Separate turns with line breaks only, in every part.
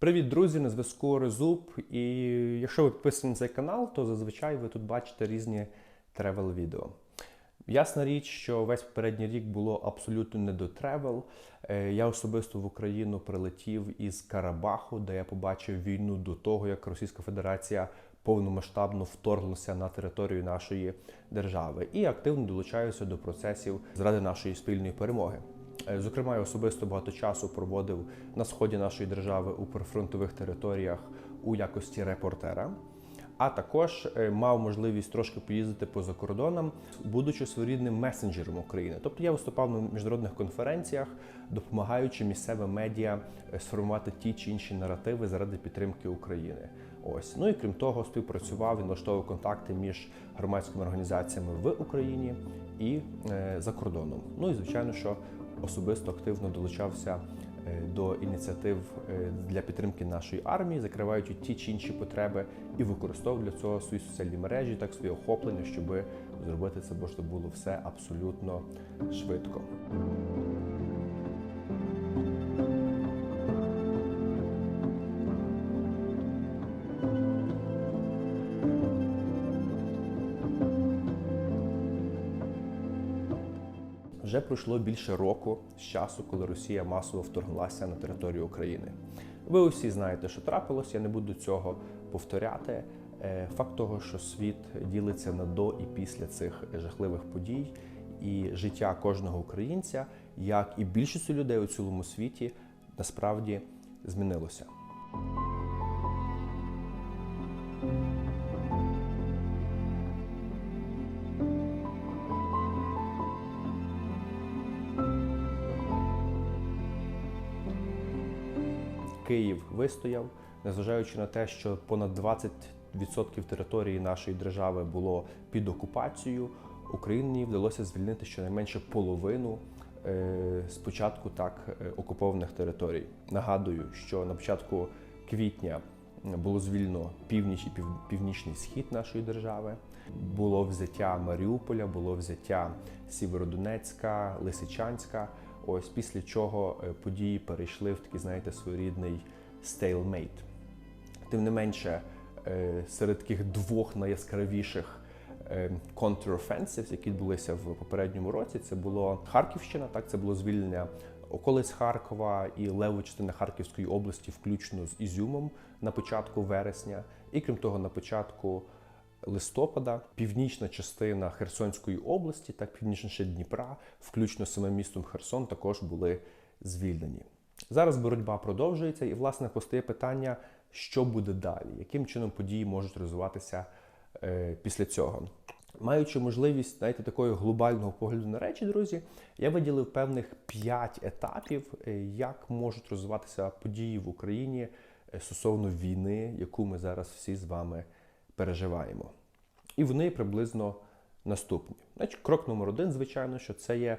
Привіт, друзі! На зв'язку Резуб. І якщо ви підписані на цей канал, то зазвичай ви тут бачите різні тревел відео. Ясна річ, що весь попередній рік було абсолютно не до тревел. Я особисто в Україну прилетів із Карабаху, де я побачив війну до того, як Російська Федерація повномасштабно вторглася на територію нашої держави, і активно долучаюся до процесів заради нашої спільної перемоги. Е, Зокрема, я особисто багато часу проводив на сході нашої держави у прифронтових територіях у якості репортера. А також е, мав можливість трошки поїздити поза кордоном, будучи своєрідним месенджером України. Тобто я виступав на міжнародних конференціях, допомагаючи місцевим медіа е, сформувати ті чи інші наративи заради підтримки України. Ось ну і крім того, співпрацював і налаштовував контакти між громадськими організаціями в Україні і за кордоном. Ну і звичайно, що особисто активно долучався е, до ініціатив е, для підтримки нашої армії, закриваючи ті чи інші потреби, і використовував для цього свої соціальні мережі, так своє охоплення, щоб зробити це можна було все абсолютно швидко. Вже пройшло більше року з часу, коли Росія масово вторглася на територію України. Ви усі знаєте, що трапилось, я не буду цього повторяти. Е, Факт того, що світ ділиться на до і після цих жахливих подій, і життя кожного українця, як і більшості людей у цілому світі, насправді змінилося. Київ вистояв, незважаючи на те, що понад 20% території нашої держави було під окупацією, Україні вдалося звільнити щонайменше половину е, спочатку так е, окупованих територій. Нагадую, що на початку квітня було звільнено північ і пів- північний схід нашої держави. Було взяття Маріуполя, було взяття Сєвєродонецька, Лисичанська. Ось після чого е, події перейшли в такий, знаєте, своєрідний stalemate. Тим не менше, е, серед таких двох найяскравіших counter-offensives, які відбулися в попередньому році, це було Харківщина. Так, це було звільнення околиць Харкова і левої частини Харківської області, включно з Ізюмом на початку вересня. І крім того, на початку листопада північна частина Херсонської області, так північніше Дніпра, включно з самим містом Херсон, також були звільнені. Зараз боротьба продовжується, і власне постає питання, що буде далі, яким чином події можуть розвиватися е, після цього. Маючи можливість знаєте, такого глобального погляду на речі, друзі, я виділив певних п'ять етапів, е, як можуть розвиватися події в Україні е, стосовно війни, яку ми зараз всі з вами переживаємо. І вони приблизно наступні. Значить, крок номер один, звичайно, що це є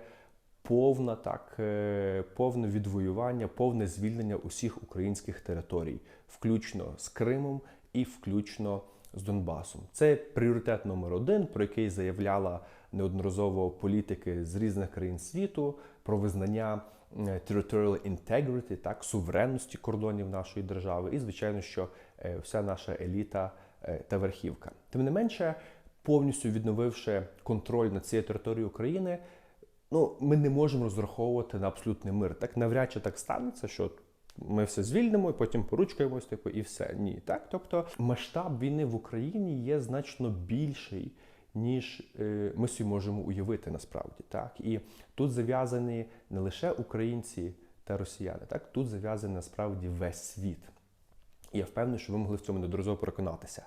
повна так, е, повне відвоювання, повне звільнення усіх українських територій, включно з Кримом і включно з Донбасом. Це пріоритет номер один, про який заявляла неодноразово політики з різних країн світу про визнання territorial integrity, так, суверенності кордонів нашої держави, і звичайно, що е, вся наша еліта та верхівка. Тим не менше, повністю відновивши контроль над цією територією України, ну ми не можемо розраховувати на абсолютний мир. Так навряд чи так станеться, що ми все звільнимо і потім поручкаємось, типу, і все. Ні, так. Тобто масштаб війни в Україні є значно більший. Ніж е, ми собі можемо уявити насправді, так і тут зав'язані не лише українці та росіяни, так тут зав'язаний насправді весь світ. І я впевнений, що ви могли в цьому неодноразово переконатися.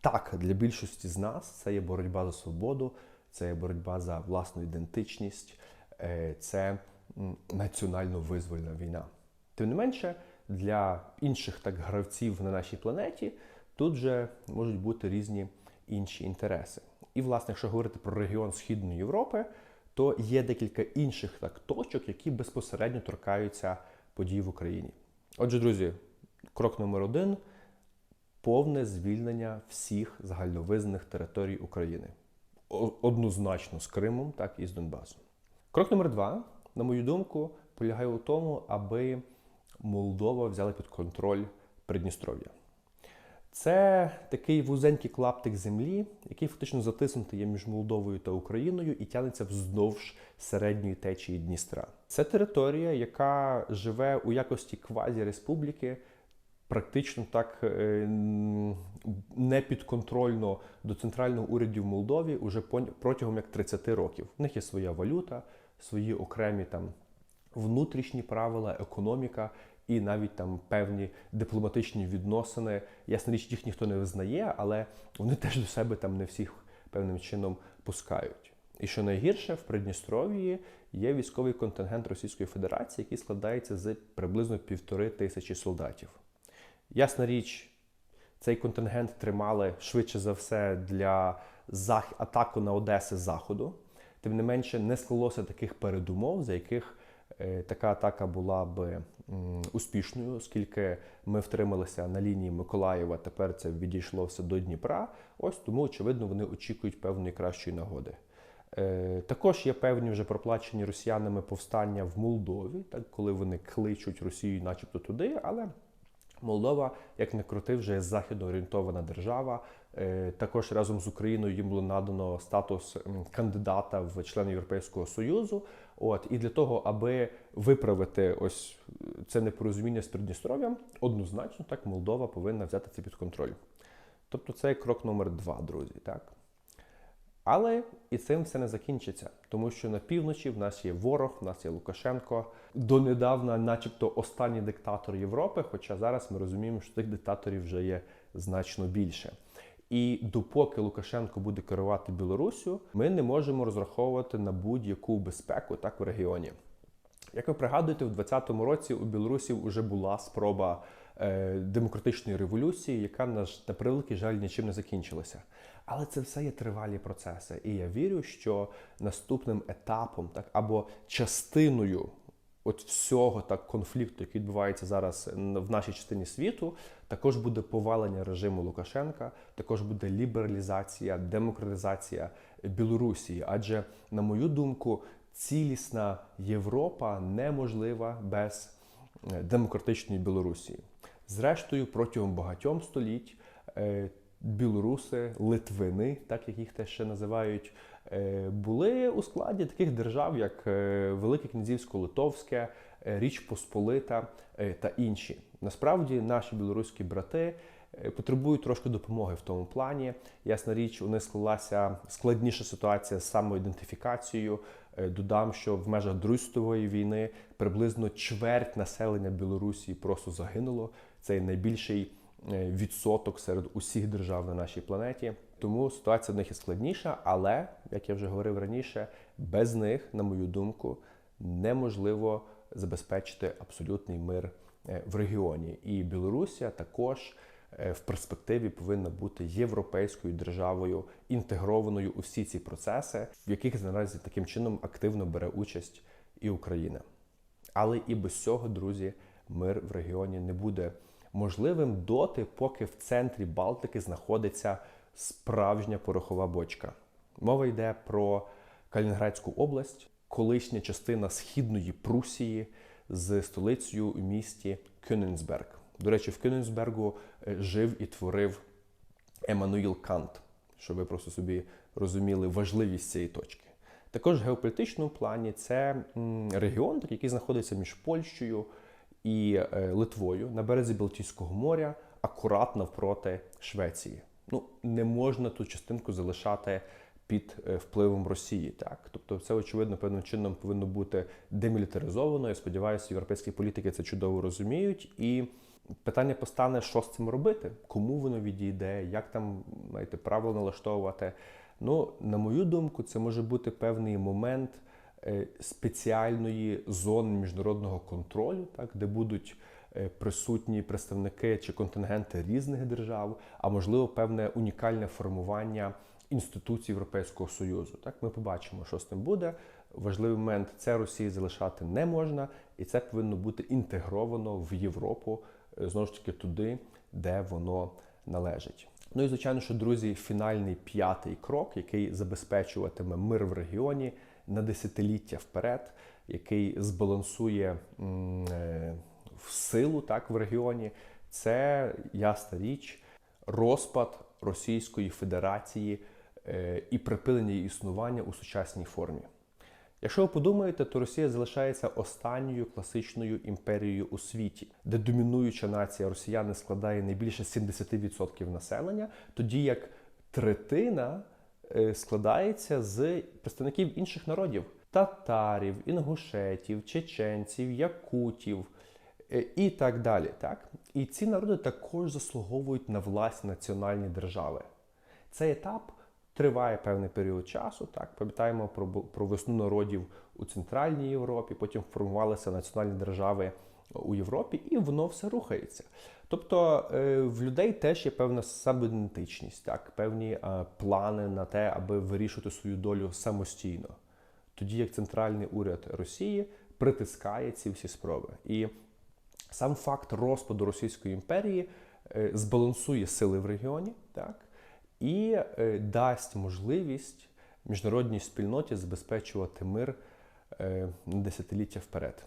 Так, для більшості з нас це є боротьба за свободу, це є боротьба за власну ідентичність, е, це національно-визвольна війна. Тим не менше, для інших так гравців на нашій планеті тут же можуть бути різні інші інтереси. І, власне, якщо говорити про регіон Східної Європи, то є декілька інших так точок, які безпосередньо торкаються подій в Україні. Отже, друзі, крок номер один повне звільнення всіх загальновизнаних територій України. Однозначно з Кримом, так і з Донбасом. Крок номер два, на мою думку, полягає у тому, аби Молдова взяла під контроль Придністров'я. Це такий вузенький клаптик землі, який фактично затиснутий є між Молдовою та Україною і тягнеться вздовж середньої течії Дністра. Це територія, яка живе у якості квазі-республіки, практично так е, не підконтрольно до центрального уряду в Молдові уже протягом як 30 років. В них є своя валюта, свої окремі там внутрішні правила, економіка і навіть там певні дипломатичні відносини. Ясна річ, їх ніхто не визнає, але вони теж до себе там не всіх певним чином пускають. І що найгірше, в Придністров'ї є військовий контингент Російської Федерації, який складається з приблизно півтори тисячі солдатів. Ясна річ, цей контингент тримали швидше за все для зах... атаку на Одеси заходу. Тим не менше, не склалося таких передумов, за яких е, така атака була м, успішною, оскільки ми втрималися на лінії Миколаєва. Тепер це відійшло все до Дніпра. Ось тому, очевидно, вони очікують певної кращої нагоди. Е, Також є певні вже проплачені росіянами повстання в Молдові, так коли вони кличуть Росію, начебто туди, але Молдова, як не крути, вже є західноорієнтована держава. Е, Також разом з Україною їм було надано статус кандидата в члени Європейського Союзу. От і для того, аби виправити ось це непорозуміння з Придністров'ям, однозначно так Молдова повинна взяти це під контроль. Тобто це крок номер два, друзі. Так. Але і цим все не закінчиться, тому що на півночі в нас є ворог, в нас є Лукашенко, донедавна, начебто, останній диктатор Європи. Хоча зараз ми розуміємо, що тих диктаторів вже є значно більше. І допоки Лукашенко буде керувати Білоруссю, ми не можемо розраховувати на будь-яку безпеку так в регіоні. Як ви пригадуєте, в 2020 році у Білорусі вже була спроба демократичної революції, яка на превеликий жаль нічим не закінчилася. Але це все є тривалі процеси. І я вірю, що наступним етапом, так або частиною от всього так конфлікту, який відбувається зараз в нашій частині світу, також буде повалення режиму Лукашенка, також буде лібералізація, демократизація Білорусі. Адже, на мою думку, цілісна Європа неможлива без е, демократичної Білорусі. Зрештою, протягом багатьом століть е, білоруси, литвини, так як їх теж ще називають, е, були у складі таких держав, як е, Велике Князівсько-Литовське, Річ Посполита та інші. Насправді наші білоруські брати потребують трошки допомоги в тому плані. Ясна річ, у них склалася складніша ситуація з самоідентифікацією. Додам, що в межах Другої світової війни приблизно чверть населення Білорусі просто загинуло. Це найбільший е, відсоток серед усіх держав на нашій планеті. Тому ситуація в них і складніша, але як я вже говорив раніше, без них, на мою думку, неможливо забезпечити абсолютний мир е, в регіоні. І Білорусія також е, в перспективі повинна бути європейською державою, інтегрованою у всі ці процеси, в яких наразі таким чином активно бере участь і Україна. Але і без цього, друзі, мир в регіоні не буде можливим доти, поки в центрі Балтики знаходиться справжня порохова бочка. Мова йде про Калінінградську область, колишня частина східної Прусії з столицею у місті Кюненсберг. До речі, в Кюненсбергу е, жив і творив Еммануїл Кант, щоб ви просто собі розуміли важливість цієї точки. Також в геополітичному плані це регіон, який знаходиться між Польщею і е, Литвою на березі Балтійського моря, акурат навпроти Швеції. Ну, не можна ту частинку залишати під е, впливом Росії. Так, тобто, це очевидно певним чином повинно бути демілітаризовано. Я сподіваюся, європейські політики це чудово розуміють. І питання постане, що з цим робити, кому воно відійде, як там знаєте, правило налаштовувати. Ну, на мою думку, це може бути певний момент спеціальної зони міжнародного контролю, так, де будуть е, присутні представники чи контингенти різних держав, а можливо певне унікальне формування інституцій Європейського Союзу. Так, ми побачимо, що з тим буде. Важливий момент це Росії залишати не можна, і це повинно бути інтегровано в Європу е, знову ж таки туди, де воно належить. Ну і звичайно, що друзі, фінальний п'ятий крок, який забезпечуватиме мир в регіоні на десятиліття вперед, який збалансує е, в силу так в регіоні, це ясна річ, розпад Російської Федерації е, і припинення існування у сучасній формі. Якщо ви подумаєте, то Росія залишається останньою класичною імперією у світі, де домінуюча нація росіяни складає не більше 70% населення, тоді як третина е, складається з представників інших народів: татарів, інгушетів, чеченців, якутів е, і так далі. Так? І ці народи також заслуговують на власні національні держави. Цей етап триває певний період часу. Так, пам'ятаємо про, про весну народів у Центральній Європі, потім формувалися національні держави у Європі, і воно все рухається. Тобто е, в людей теж є певна самоідентичність, так, певні е, плани на те, аби вирішувати свою долю самостійно. Тоді як центральний уряд Росії притискає ці всі спроби. І сам факт розпаду Російської імперії е, збалансує сили в регіоні, так, і е, дасть можливість міжнародній спільноті забезпечувати мир е, на десятиліття вперед.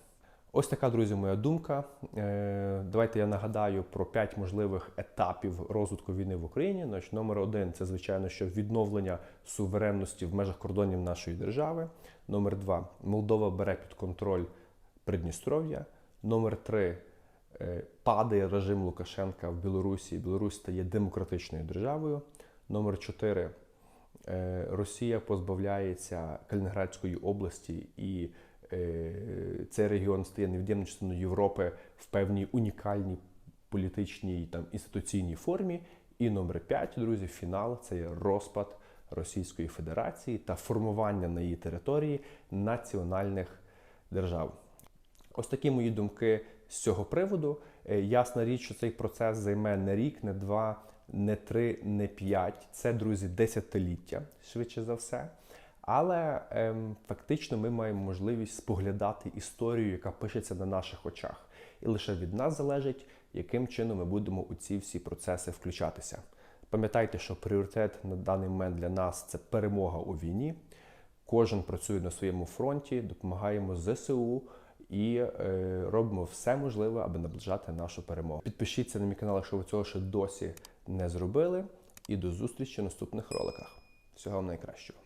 Ось така, друзі, моя думка. Е, Давайте я нагадаю про п'ять можливих етапів розвитку війни в Україні. Значить, номер один це звичайно, що відновлення суверенності в межах кордонів нашої держави. Номер два Молдова бере під контроль Придністров'я. Номер три падає режим Лукашенка в Білорусі. Білорусь стає демократичною державою. Номер чотири е, Росія позбавляється Калінінградської області і е, цей регіон стає невід'ємною частиною Європи в певній унікальній політичній там інституційній формі. І номер 5, друзі, фінал це є розпад Російської Федерації та формування на її території національних держав. Ось такі мої думки з цього приводу. Е, Ясна річ, що цей процес займе не рік, не два, не три, не п'ять. Це, друзі, десятиліття, швидше за все. Але ем, фактично ми маємо можливість споглядати історію, яка пишеться на наших очах. І лише від нас залежить, яким чином ми будемо у ці всі процеси включатися. Пам'ятайте, що пріоритет на даний момент для нас це перемога у війні. Кожен працює на своєму фронті, допомагаємо ЗСУ і е, робимо все можливе, аби наближати нашу перемогу. Підпишіться на мій канал, якщо ви цього ще досі не зробили. І до зустрічі в наступних роликах. Всього вам найкращого.